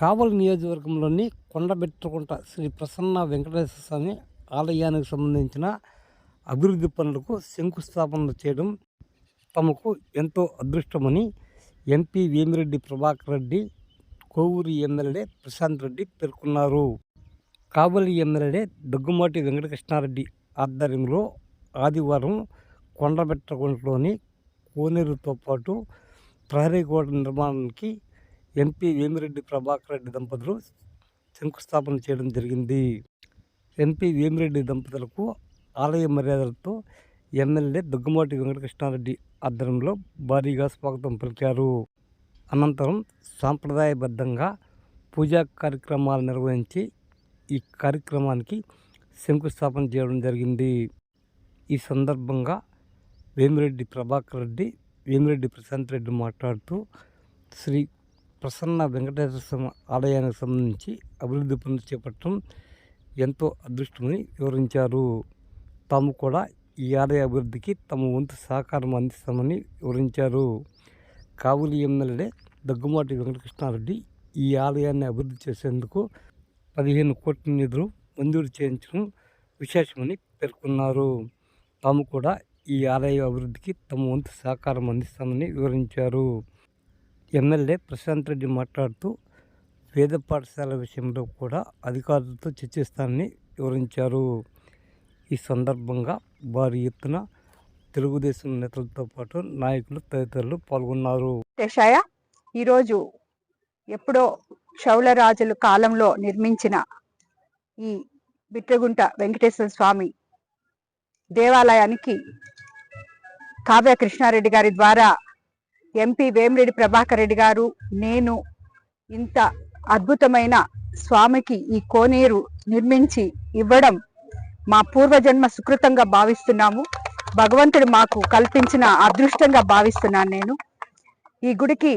కావలి నియోజకవర్గంలోని కొండబెట్టుకుంట శ్రీ ప్రసన్న వెంకటేశ్వర స్వామి ఆలయానికి సంబంధించిన అభివృద్ధి పనులకు శంకుస్థాపన చేయడం తమకు ఎంతో అదృష్టమని ఎంపీ వేమిరెడ్డి ప్రభాకర్ రెడ్డి కోవూరు ఎమ్మెల్యే ప్రశాంత్ రెడ్డి పేర్కొన్నారు. కావలి ఎమ్మెల్యే దగ్గుమాటి వెంకటకృష్ణారెడ్డి ఆధ్వర్యంలో ఆదివారం కొండబెట్టగుంటలోని కోనేరుతో పాటు ప్రహరీ గోడ నిర్మాణానికి ఎంపీ వేమిరెడ్డి ప్రభాకర్ రెడ్డి దంపతులు శంకుస్థాపన చేయడం జరిగింది. ఎంపీ వేమిరెడ్డి దంపతులకు ఆలయ మర్యాదలతో ఎమ్మెల్యే దగ్గుమాటి వెంకటకృష్ణారెడ్డి ఆధ్వర్యంలో భారీగా స్వాగతం పలికారు. అనంతరం సాంప్రదాయబద్ధంగా పూజా కార్యక్రమాలు నిర్వహించి ఈ కార్యక్రమానికి శంకుస్థాపన చేయడం జరిగింది. ఈ సందర్భంగా వేమిరెడ్డి ప్రభాకర్ రెడ్డి వేమిరెడ్డి ప్రశాంత్ రెడ్డి మాట్లాడుతూ శ్రీ ప్రసన్న వెంకటేశ్వర స్వామి ఆలయానికి సంబంధించి అభివృద్ధి పనులు చేపట్టడం ఎంతో అదృష్టమని వివరించారు. తాము కూడా ఈ ఆలయ అభివృద్ధికి తమ వంతు సహకారం అందిస్తామని వివరించారు. కావులి ఎమ్మెల్యే దగ్గుమాటి వెంకటకృష్ణారెడ్డి ఈ ఆలయాన్ని అభివృద్ధి చేసేందుకు పదిహేను కోట్ల నిధులు మంజూరు చేయించడం విశేషమని పేర్కొన్నారు. తాము కూడా ఈ ఆలయ అభివృద్ధికి తమ వంతు సహకారం అందిస్తామని వివరించారు. ఎమ్మెల్యే ప్రశాంత్ రెడ్డి మాట్లాడుతూ వేద పాఠశాల విషయంలో కూడా అధికారులతో చర్చిస్తానని వివరించారు. ఈ సందర్భంగా భారీ ఎత్తున తెలుగుదేశం నేతలతో పాటు నాయకులు తదితరులు పాల్గొన్నారు. శేషాయ ఈరోజు ఎప్పుడో రాజుల కాలంలో నిర్మించిన ఈ బిట్రగుంట వెంకటేశ్వర స్వామి దేవాలయానికి కావ్య కృష్ణారెడ్డి గారి ద్వారా ఎంపీ వేమిరెడ్డి ప్రభాకర్ రెడ్డి గారు నేను ఇంత అద్భుతమైన స్వామికి ఈ కోనేరు నిర్మించి ఇవ్వడం మా పూర్వజన్మ సుకృతంగా భావిస్తున్నాము. భగవంతుడు మాకు కల్పించిన అదృష్టంగా భావిస్తున్నాను నేను. ఈ గుడికి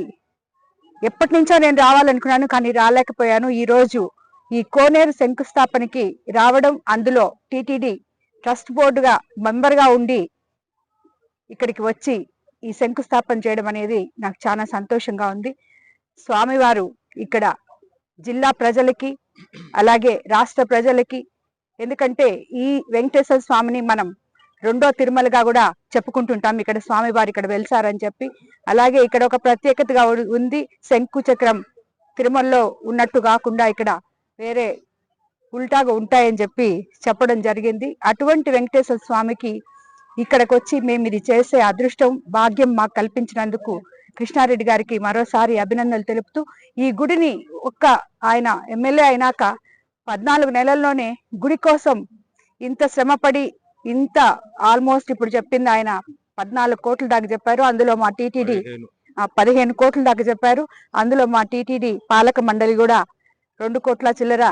ఎప్పటి నుంచో నేను రావాలనుకున్నాను కానీ రాలేకపోయాను. ఈరోజు ఈ కోనేరు శంకుస్థాపనకి రావడం అందులో టీటీడీ ట్రస్ట్ బోర్డుగా మెంబర్గా ఉండి ఇక్కడికి వచ్చి ఈ శంకుస్థాపన చేయడం అనేది నాకు చాలా సంతోషంగా ఉంది. స్వామివారు ఇక్కడ జిల్లా ప్రజలకి అలాగే రాష్ట్ర ప్రజలకి ఎందుకంటే ఈ వెంకటేశ్వర స్వామిని మనం రెండో తిరుమలగా కూడా చెప్పుకుంటుంటాం. ఇక్కడ స్వామివారు ఇక్కడ వెలిసారని చెప్పి అలాగే ఇక్కడ ఒక ప్రత్యేకతగా ఉంది శంకు చక్రం తిరుమలలో ఉన్నట్టు కాకుండా ఇక్కడ వేరే ఉల్టాగా ఉంటాయని చెప్పి చెప్పడం జరిగింది. అటువంటి వెంకటేశ్వర స్వామికి ఇక్కడికి వచ్చి మేము ఇది చేసే అదృష్టం భాగ్యం మాకు కల్పించినందుకు కృష్ణారెడ్డి గారికి మరోసారి అభినందనలు తెలుపుతూ ఈ గుడిని ఒక్క ఆయన ఎమ్మెల్యే అయినాక పద్నాలుగు నెలల్లోనే గుడి కోసం ఇంత శ్రమపడి ఇంత ఆల్మోస్ట్ ఇప్పుడు చెప్పింది ఆయన పద్నాలుగు కోట్ల దాకా చెప్పారు. అందులో మా టీటీడీ పదిహేను కోట్ల దాకా చెప్పారు. అందులో మా టీటీడీ పాలక మండలి కూడా రెండు కోట్ల చిల్లర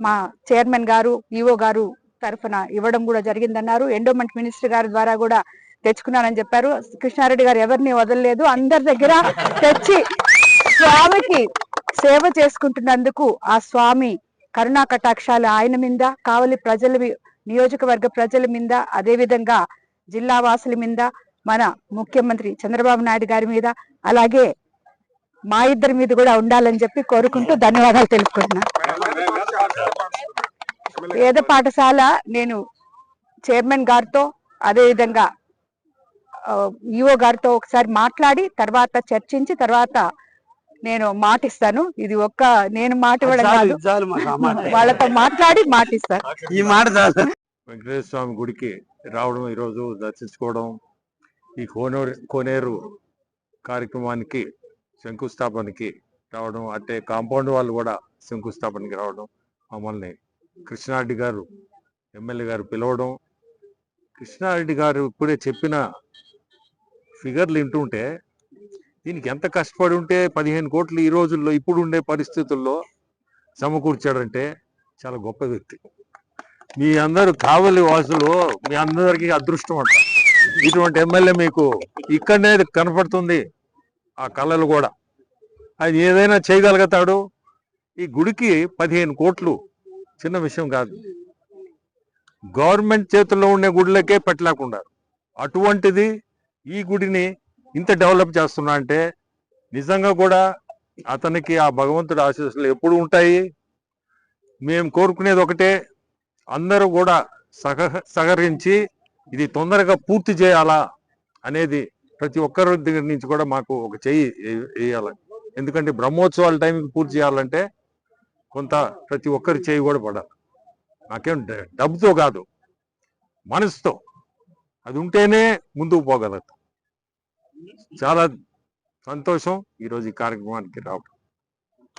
మా చైర్మన్ గారు ఈఓ గారు తరఫున ఇవ్వడం కూడా జరిగిందన్నారు. ఎండోమెంట్ మినిస్టర్ గారి ద్వారా కూడా తెచ్చుకున్నానని చెప్పారు. కృష్ణారెడ్డి గారు ఎవరిని వదలలేదు. అందరి దగ్గర తెచ్చి స్వామికి సేవ చేసుకుంటున్నందుకు ఆ స్వామి కరుణా కటాక్షాలు ఆయన మీద కావలి ప్రజల నియోజకవర్గ ప్రజల మీద అదే విధంగా జిల్లా వాసుల మీద మన ముఖ్యమంత్రి చంద్రబాబు నాయుడు గారి మీద అలాగే మా ఇద్దరి మీద కూడా ఉండాలని చెప్పి కోరుకుంటూ ధన్యవాదాలు తెలుపుకుంటున్నాను వేద పాఠశాల నేను చైర్మన్ గారితో అదే విధంగా ఈఓ గారితో ఒకసారి మాట్లాడి తర్వాత చర్చించి తర్వాత నేను మాటిస్తాను. ఇది ఒక్క నేను మాట వాళ్ళతో మాట్లాడి మాటిస్తాను. ఈ మాట వెంకటేశ్వర స్వామి గుడికి రావడం ఈరోజు దర్శించుకోవడం ఈ కోనేరు కోనేరు కార్యక్రమానికి శంకుస్థాపనకి రావడం అంటే కాంపౌండ్ వాళ్ళు కూడా శంకుస్థాపనకి రావడం మమ్మల్ని కృష్ణారెడ్డి గారు ఎమ్మెల్యే గారు పిలవడం కృష్ణారెడ్డి గారు ఇప్పుడే చెప్పిన ఫిగర్లు వింటుంటే దీనికి ఎంత కష్టపడి ఉంటే పదిహేను కోట్లు ఈ రోజుల్లో ఇప్పుడు ఉండే పరిస్థితుల్లో సమకూర్చాడంటే చాలా గొప్ప వ్యక్తి. మీ అందరు కావలి వాసులు మీ అందరికీ అదృష్టం అంట. ఇటువంటి ఎమ్మెల్యే మీకు ఇక్కడనే కనపడుతుంది ఆ కళలు కూడా. ఆయన ఏదైనా చేయగలుగుతాడు. ఈ గుడికి పదిహేను కోట్లు చిన్న విషయం కాదు. గవర్నమెంట్ చేతుల్లో ఉండే గుడిలకే పెట్టలేకుండా అటువంటిది ఈ గుడిని ఇంత డెవలప్ చేస్తున్నా అంటే నిజంగా కూడా అతనికి ఆ భగవంతుడి ఆశీస్సులు ఎప్పుడు ఉంటాయి. మేము కోరుకునేది ఒకటే అందరూ కూడా సహ సహకరించి ఇది తొందరగా పూర్తి చేయాలా అనేది ప్రతి ఒక్కరి దగ్గర నుంచి కూడా మాకు ఒక చెయ్యి వేయాలి. ఎందుకంటే బ్రహ్మోత్సవాల టైంకి పూర్తి చేయాలంటే కొంత ప్రతి ఒక్కరి చేయి కూడా పడాలి. నాకేం డబ్బుతో కాదు మనసుతో. అది ఉంటేనే ముందుకు పోగలుగుతాం. చాలా సంతోషం ఈరోజు ఈ కార్యక్రమానికి రావడం